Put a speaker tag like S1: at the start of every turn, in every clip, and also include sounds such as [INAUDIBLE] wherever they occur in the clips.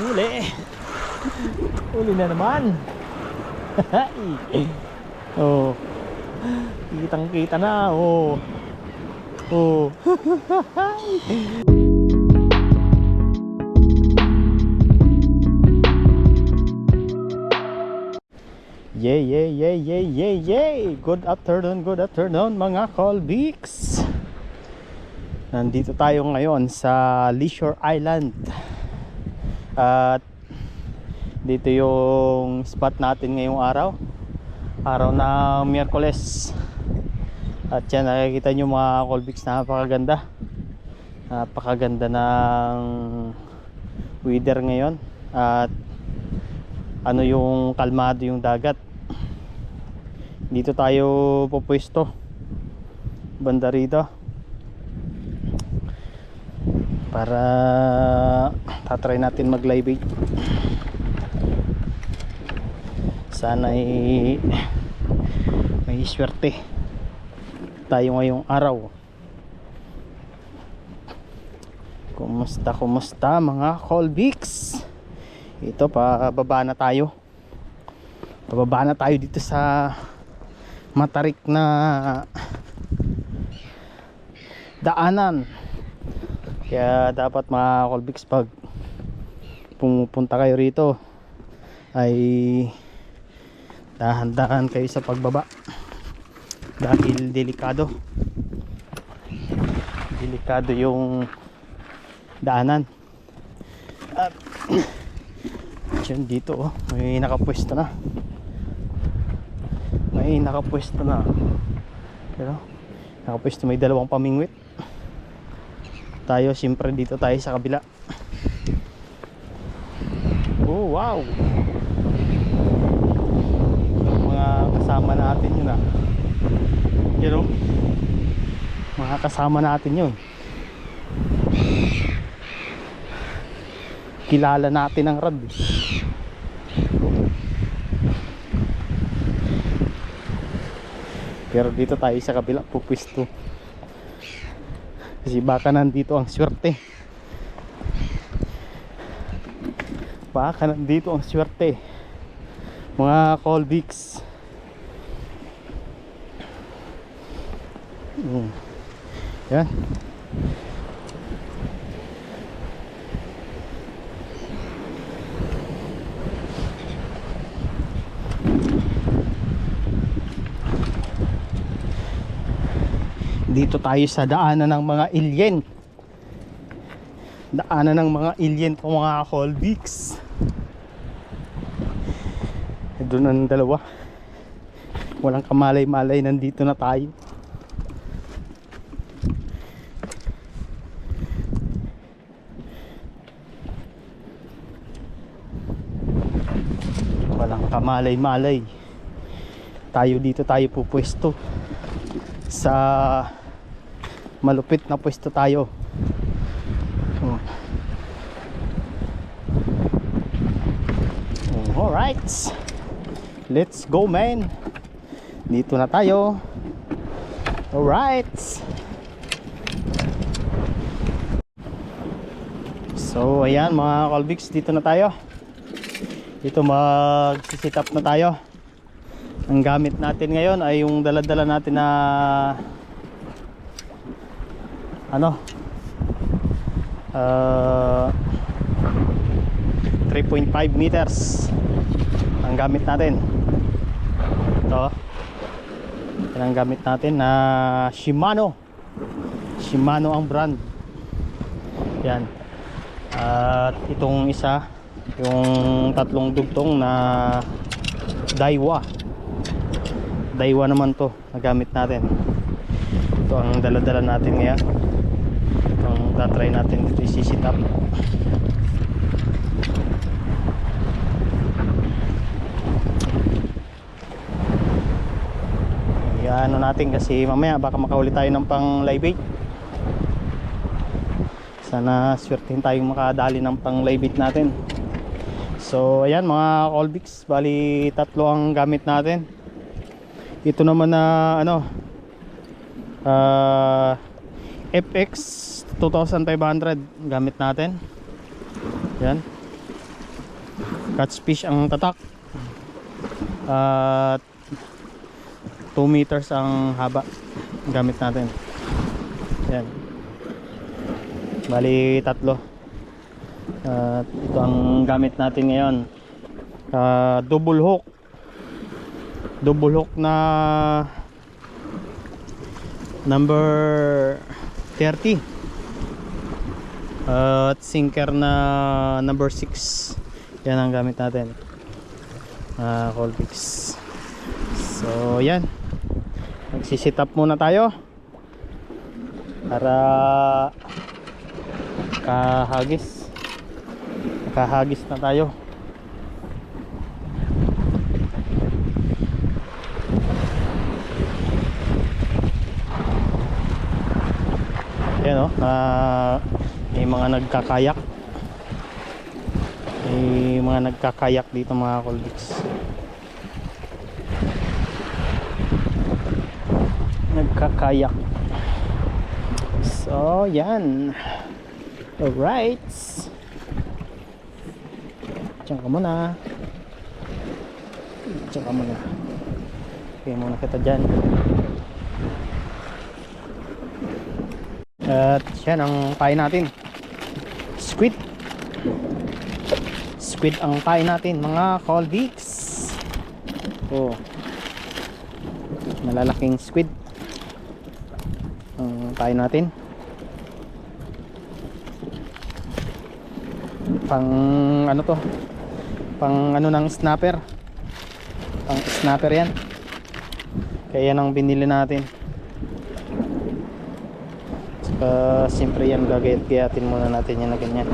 S1: Huli. Huli na naman. [LAUGHS] oh. Kitang kita na. Oh. Oh. [LAUGHS] Yay, yay, yay, yay, yay, yay! Good afternoon, good afternoon mga Colbix! Nandito tayo ngayon sa Leisure Island. At dito yung spot natin ngayong araw. Araw na Miyerkules. At yan, nakikita nyo mga Colbix, napakaganda. Napakaganda ng weather ngayon. At ano yung kalmado yung dagat dito tayo pupwesto banda rito para tatry natin mag live bait sana ay may swerte tayo ngayong araw. Kumusta kumusta mga Colbix? Ito pababa na tayo. Pababa na tayo dito sa matarik na daanan kaya dapat mga Colbix pag pumupunta kayo rito ay dahan-dahan kayo sa pagbaba dahil delikado delikado yung daanan at [CLEARS THROAT] Diyan dito oh, may nakapwesto na. May nakapwesto na. Pero nakapwesto may dalawang pamingwit. Tayo siyempre dito tayo sa kabila. Oh, wow. Mga kasama natin yun ah. You know? Mga kasama natin yun. kilala natin ang rad eh. pero dito tayo sa kabila pupwisto kasi baka nandito ang swerte. Baka nandito ang swerte. Mga Colbix mm. yan dito tayo sa daanan ng mga alien. Daanan ng mga alien po mga Colbix doon ang dalawa. Walang kamalay-malay nandito na tayo. Walang kamalay-malay. Tayo dito tayo pupwesto sa malupit na pwesto tayo. Oh. Oh, alright. Let's go man. Dito na tayo. Alright. So ayan mga Colbix dito na tayo. Dito mag sit up na tayo. Ang gamit natin ngayon ay yung daladala natin na ano? Uh, 3.5 meters ang gamit natin. Ito. Yan ang gamit natin na Shimano. Shimano ang brand. Yan. At itong isa yung tatlong dugtong na Daiwa. Daiwa naman to na gamit natin. Ito ang daladala natin ngayon tatry natin dito isisit up ano natin kasi mamaya baka makahuli tayo ng pang live bait sana swertihin tayong makadali ng pang live bait natin. So ayan mga Colbix bali tatlo ang gamit natin. Ito naman na ano uh, FX 2500 gamit natin. Yan. Catfish ang tatak. At 2 meters ang haba. Gamit natin. Yan. Bali tatlo. At ito ang gamit natin ngayon. Ah, double hook. Double hook na number 30 at sinker na number 6 yan ang gamit natin. Uh, Colpix. So yan. Magsisit up muna tayo. Para kahagis. Kahagis na tayo ah, may mga nagkakayak. May mga nagkakayak dito mga Colbix nagkakayak. So yan. Alright. Diyan ka muna. Diyan ka muna. Okay muna kita dyan At yan ang kain natin. Squid. Squid ang kain natin mga Colbix Oh. Malalaking squid. Ang kain natin. Pang ano to? Pang ano ng snapper? Pang snapper yan. Kaya yan ang binili natin Saka siyempre yan gagayat-gayatin muna natin yan na ganyan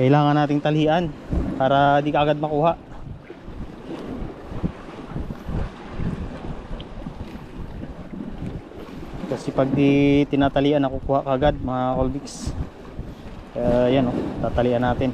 S1: Kailangan nating talian para di ka agad makuha. Kasi pag di tinatalian nakukuha ka agad mga Colbix. Kaya yan oh, tatalian natin.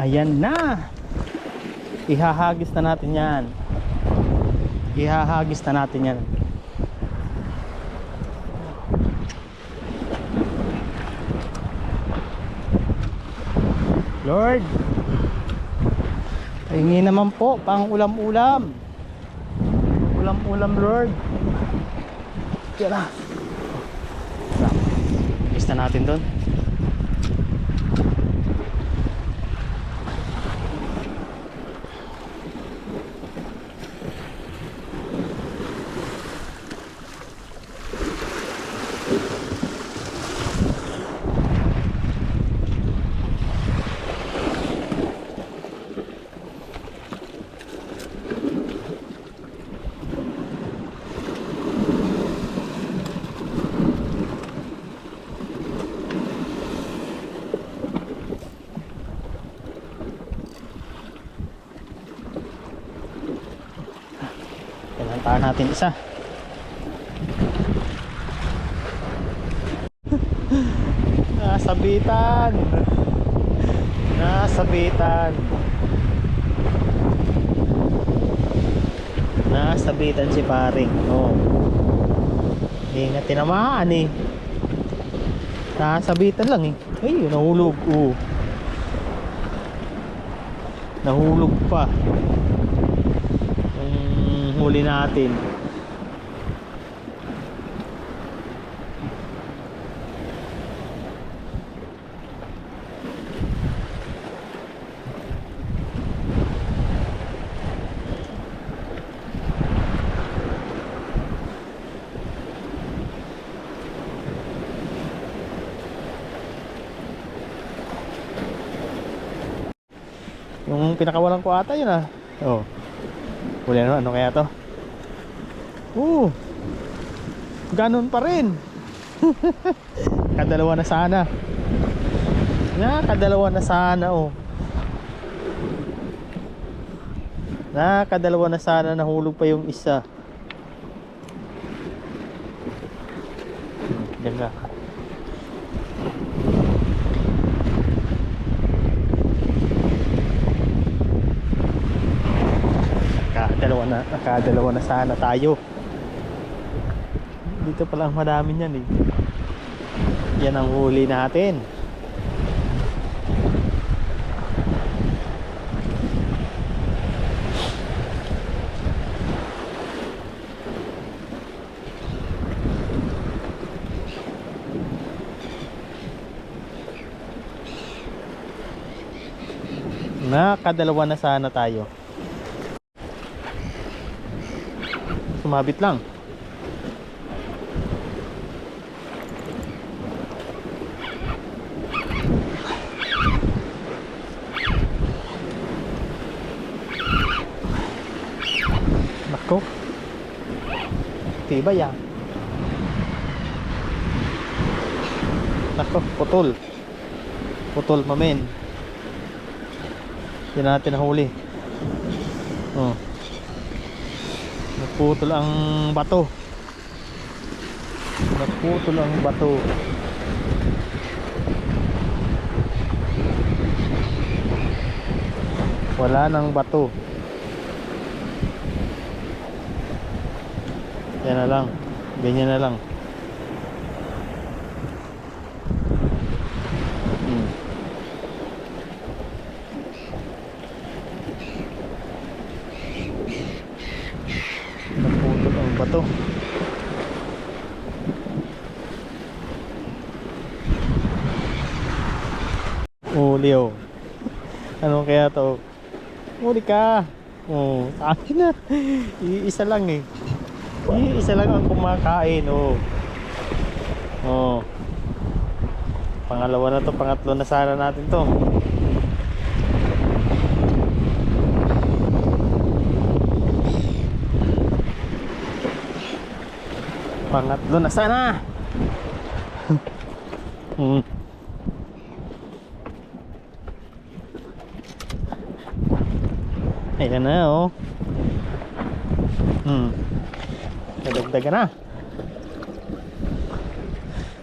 S1: Ayan na. Ihahagis na natin 'yan. Ihahagis na natin 'yan. Lord. Pahingi naman po pang ulam-ulam. Ulam-ulam, Lord. Na. Agis na natin doon. natin isa. [LAUGHS] Nasabitan nasabitan nasabitan si paring. Oh. hindi nga tinamaan eh. Nasabitan lang eh. Ay nahulog. Oh. nahulog pa. Yung natin. Yung pinakawalan ko ata yun ah. Oh. Huli na ano kaya to? Oo. Ganun pa rin. [LAUGHS] kadalawa na sana. Na, kadalawa na sana oh. Na, kadalawa na sana nahulog pa yung isa. Diyan ka. Nakadalawa na, sana tayo. Dito pa lang madami niyan eh. Yan ang huli natin. Nakadalawa na sana tayo. Sumabit lang. Nako. Tiba yan. Nako, putol. Putol mamen. Yan natin nahuli. Oh. Naputol ang bato. Naputol ang bato. Wala nang bato. Yan na lang. Ganyan na lang. Hmm. Naputol ang bato. Uli oh. Ano kaya to? Uli ka. Oh, akin na. Iisa lang eh. Iisa lang ang kumakain oh. Oh. Pangalawa na to, pangatlo na sana natin to. Pangatlo na sana. [LAUGHS] hmm. Ayan na oh. Hmm. Nadagdagan na.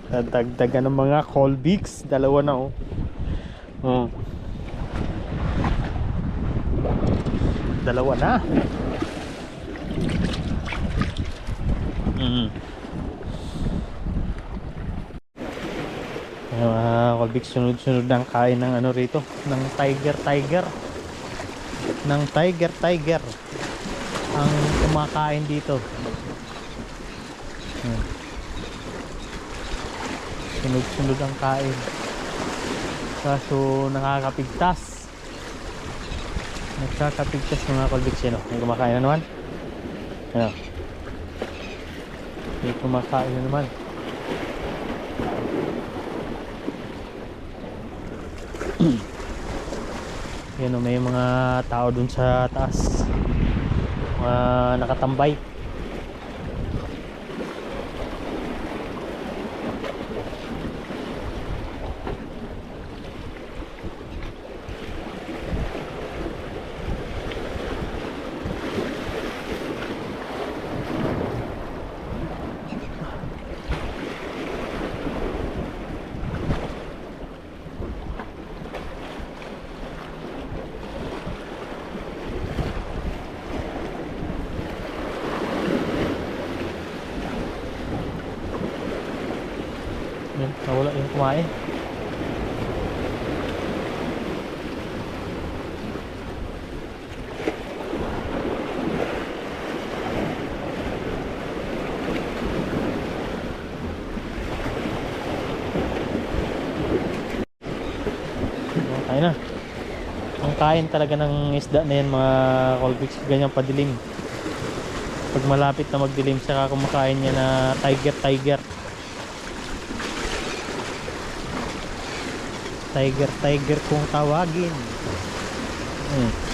S1: Nadagdagan ng mga Colbix. Dalawa na oh. Hmm. Dalawa na. Mm. Ayan, mga Colbix, sunod-sunod ng kain ng ano rito, ng tiger tiger. Ng tiger tiger. Ang kumakain dito. Hmm. Sunod-sunod ang kain. Kaso nakakapigtas. Nagkakapigtas mga Colbix yun. oh. May kumakain na naman. Ano? May kumakain na naman. [CLEARS THROAT] Yan o, may mga tao dun sa taas. Mga nakatambay. Kumain. Kain na. Ang kain talaga ng isda na yan mga colbix, ganyan padilim. Pag malapit na magdilim, saka kumakain niya na tiger tiger. Tiger kung tawagin. Hmm.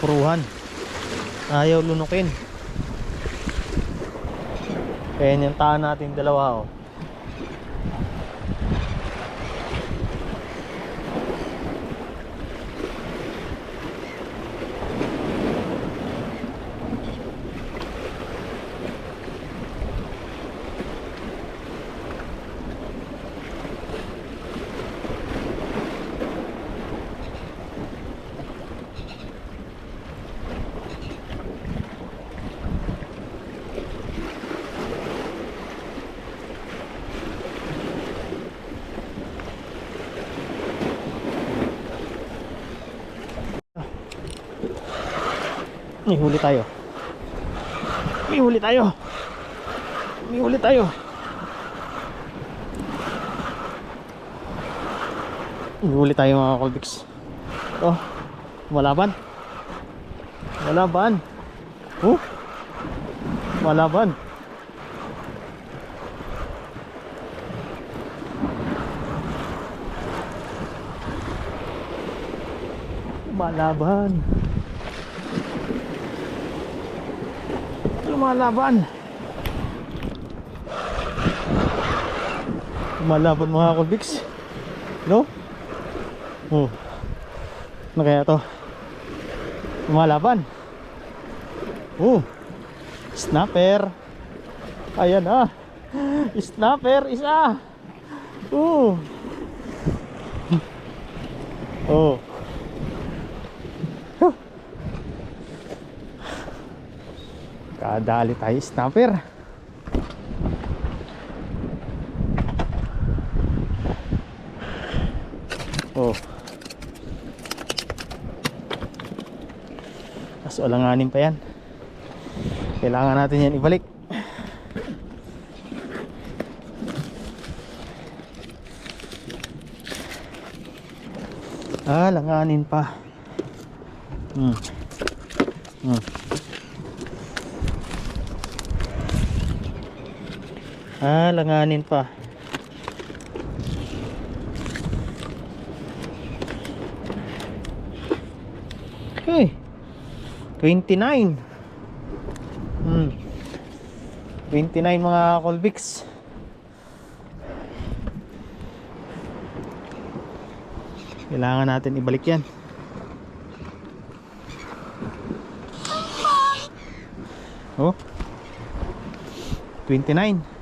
S1: Hindi mapuruhan. Ayaw lunukin. Kaya yung taan natin dalawa oh. May huli tayo. May huli tayo. May huli tayo. May huli tayo mga Colbix. Oh, malaban. Malaban. Oh, malaban. Malaban. Lumalaban lumalaban mga kulbix no? oh ano kaya to? Lumalaban oh snapper. Ayan na snapper isa. [LAUGHS] Oh oh Kadali tayo snapper. Oh. Kaso alanganin pa yan. Kailangan natin yan ibalik. Ah, langanin pa. Hmm. Hmm. Ah, langanin pa. Okay. 29. Hmm. 29 mga Colbix. Kailangan natin ibalik yan. Oh. 29.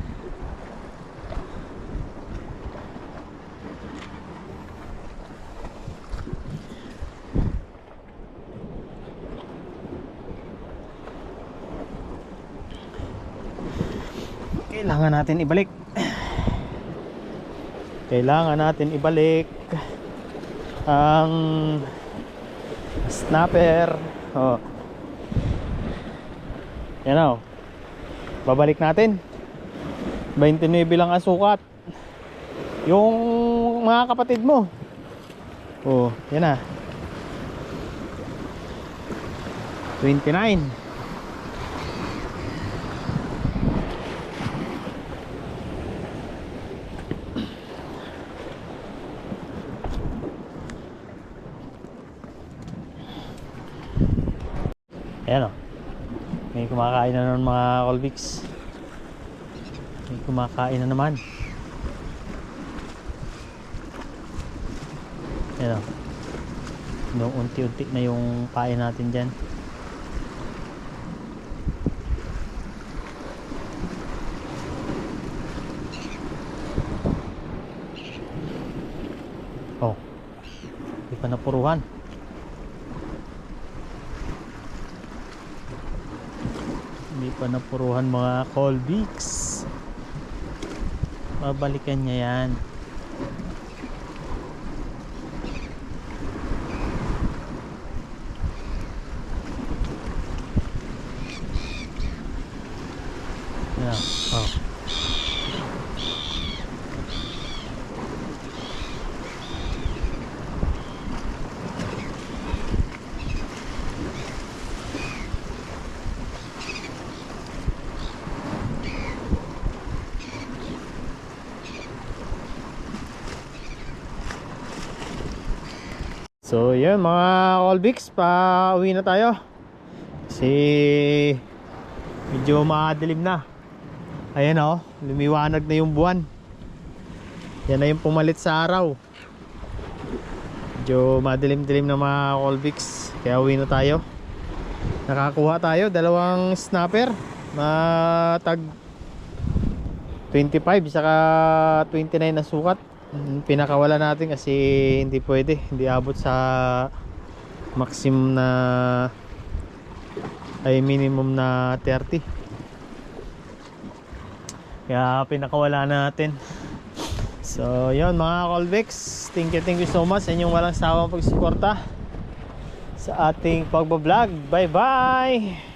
S1: Kailangan natin ibalik. Kailangan natin ibalik ang snapper. Oh. yan o. Babalik natin. 29 lang ang sukat. Yung mga kapatid mo. Oh yan na. 29 Ayan o. May kumakain na naman mga Colbix. May kumakain na naman. Ayan o. no, unti-unti na yung pain natin dyan oh hindi pa napuruhan hindi pa napuruhan mga Colbix babalikan niya Yan. Oh. So yun mga Colbix, pa uwi na tayo. Kasi medyo madilim na. Ayan oh, lumiwanag na yung buwan. Yan na yung pumalit sa araw. Medyo madilim-dilim na mga Colbix. Kaya uwi na tayo. Nakakuha tayo dalawang snapper. Matag 25 saka 29 na sukat. Mm, Pinakawala natin kasi hindi pwede. Hindi abot sa maximum na ay minimum na 30. Kaya pinakawala natin. So, yun mga Colbex. Thank you, thank you so much sa inyong walang sawang pagsuporta sa ating pagbablog. Bye-bye!